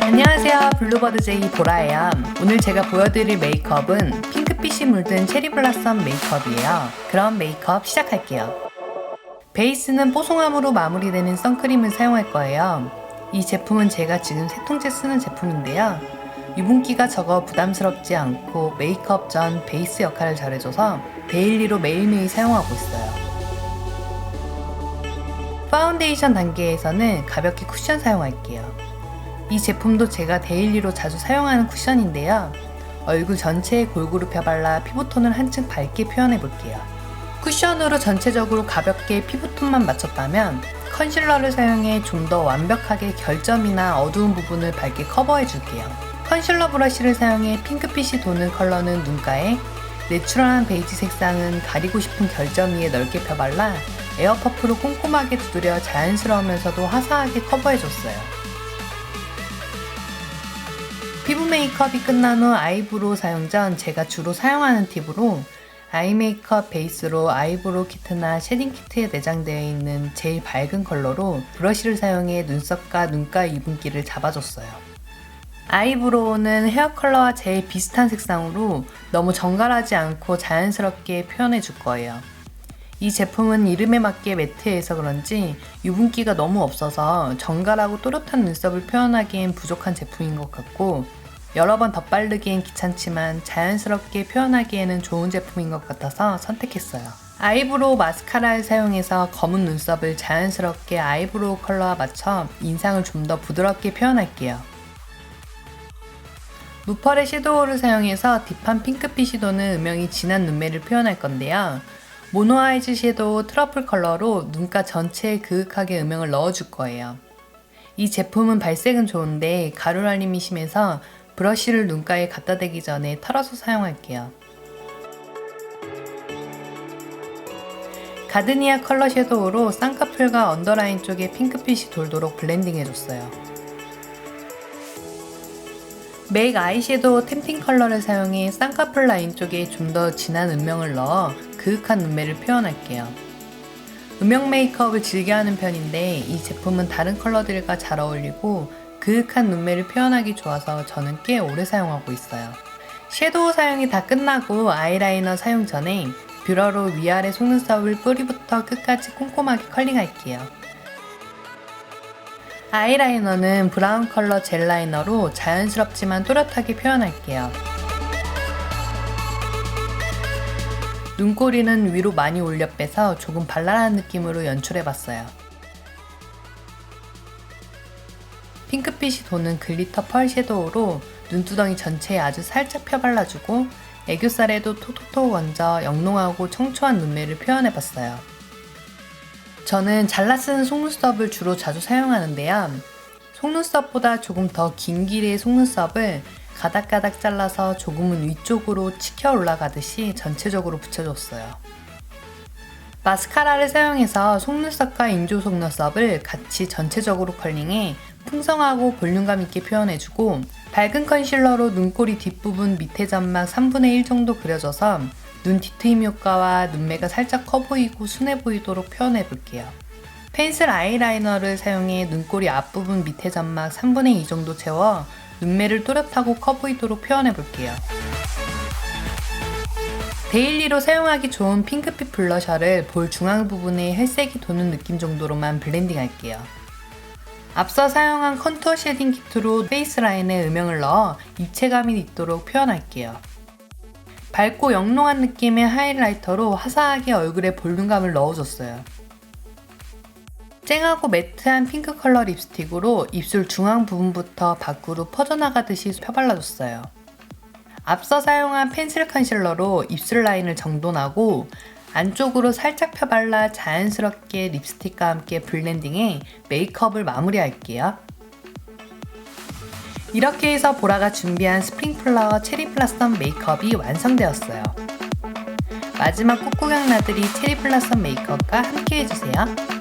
안녕하세요. 블루버드 제이 보라예요. 오늘 제가 보여드릴 메이크업은 핑크빛이 물든 체리 블라썸 메이크업이에요. 그럼 메이크업 시작할게요. 베이스는 뽀송함으로 마무리되는 선크림을 사용할 거예요. 이 제품은 제가 지금 세 통째 쓰는 제품인데요. 유분기가 적어 부담스럽지 않고 메이크업 전 베이스 역할을 잘해줘서 데일리로 매일매일 사용하고 있어요 파운데이션 단계에서는 가볍게 쿠션 사용할게요 이 제품도 제가 데일리로 자주 사용하는 쿠션인데요. 얼굴 전체에 골고루 펴발라 피부톤을 한층 밝게 표현해 볼게요. 쿠션으로 전체적으로 가볍게 피부톤만 맞췄다면 컨실러를 사용해 좀 더 완벽하게 결점이나 어두운 부분을 밝게 커버해 줄게요. 컨실러 브러쉬를 사용해 핑크빛이 도는 컬러는 눈가에 내추럴한 베이지 색상은 가리고 싶은 결점 위에 넓게 펴발라 에어퍼프로 꼼꼼하게 두드려 자연스러우면서도 화사하게 커버해 줬어요. 피부 메이크업이 끝난 후 아이브로우 사용 전 제가 주로 사용하는 팁으로 아이 메이크업 베이스로 아이브로우 키트나 쉐딩 키트에 내장되어 있는 제일 밝은 컬러로 브러쉬를 사용해 눈썹과 눈가 유분기를 잡아줬어요. 아이브로우는 헤어 컬러와 제일 비슷한 색상으로 너무 정갈하지 않고 자연스럽게 표현해 줄 거예요. 이 제품은 이름에 맞게 매트해서 그런지 유분기가 너무 없어서 정갈하고 또렷한 눈썹을 표현하기엔 부족한 제품인 것 같고 여러 번 덧바르기엔 귀찮지만 자연스럽게 표현하기에는 좋은 제품인 것 같아서 선택했어요. 아이브로우 마스카라를 사용해서 검은 눈썹을 자연스럽게 아이브로우 컬러와 맞춰 인상을 좀 더 부드럽게 표현할게요. 무펄의 섀도우를 사용해서 딥한 핑크빛이 도는 음영이 진한 눈매를 표현할 건데요. 모노아이즈 섀도우 트러플 컬러로 눈가 전체에 그윽하게 음영을 넣어줄 거예요. 이 제품은 발색은 좋은데 가루날림이 심해서 브러쉬를 눈가에 갖다 대기 전에 털어서 사용할게요. 가드니아 컬러 섀도우로 쌍꺼풀과 언더라인 쪽에 핑크빛이 돌도록 블렌딩 해줬어요. 맥 아이섀도우 템핑 컬러를 사용해 쌍꺼풀 라인 쪽에 좀 더 진한 음영을 넣어 그윽한 눈매를 표현할게요. 음영 메이크업을 즐겨 하는 편인데 이 제품은 다른 컬러들과 잘 어울리고 그윽한 눈매를 표현하기 좋아서 저는 꽤 오래 사용하고 있어요. 섀도우 사용이 다 끝나고 아이라이너 사용 전에 뷰러로 위아래 속눈썹을 뿌리부터 끝까지 꼼꼼하게 컬링할게요. 아이라이너는 브라운 컬러 젤 라이너로 자연스럽지만 또렷하게 표현할게요. 눈꼬리는 위로 많이 올려 빼서 조금 발랄한 느낌으로 연출해봤어요. 핑크빛이 도는 글리터 펄 섀도우로 눈두덩이 전체에 아주 살짝 펴발라주고 애교살에도 톡톡톡 얹어 영롱하고 청초한 눈매를 표현해봤어요. 저는 잘라 쓰는 속눈썹을 주로 자주 사용하는데요. 속눈썹보다 조금 더 긴 길이의 속눈썹을 가닥가닥 잘라서 조금은 위쪽으로 치켜 올라가듯이 전체적으로 붙여줬어요. 마스카라를 사용해서 속눈썹과 인조 속눈썹을 같이 전체적으로 컬링해 풍성하고 볼륨감 있게 표현해주고 밝은 컨실러로 눈꼬리 뒷부분 밑에 점막 3분의 1 정도 그려줘서 눈 뒤트임 효과와 눈매가 살짝 커 보이고 순해 보이도록 표현해 볼게요. 펜슬 아이라이너를 사용해 눈꼬리 앞부분 밑에 점막 3분의 2 정도 채워 눈매를 또렷하고 커 보이도록 표현해 볼게요. 데일리로 사용하기 좋은 핑크빛 블러셔를 볼 중앙 부분에 혈색이 도는 느낌 정도로만 블렌딩 할게요. 앞서 사용한 컨투어 쉐딩 키트로 페이스 라인에 음영을 넣어 입체감이 있도록 표현할게요. 밝고 영롱한 느낌의 하이라이터로 화사하게 얼굴에 볼륨감을 넣어줬어요. 쨍하고 매트한 핑크 컬러 립스틱으로 입술 중앙 부분부터 밖으로 퍼져나가듯이 펴발라줬어요. 앞서 사용한 펜슬 컨실러로 입술 라인을 정돈하고 안쪽으로 살짝 펴발라 자연스럽게 립스틱과 함께 블렌딩해 메이크업을 마무리할게요. 이렇게 해서 보라가 준비한 스프링 플라워 체리 플라썸 메이크업이 완성되었어요. 마지막 꾹꾹양 나들이 체리 플라썸 메이크업과 함께 해주세요.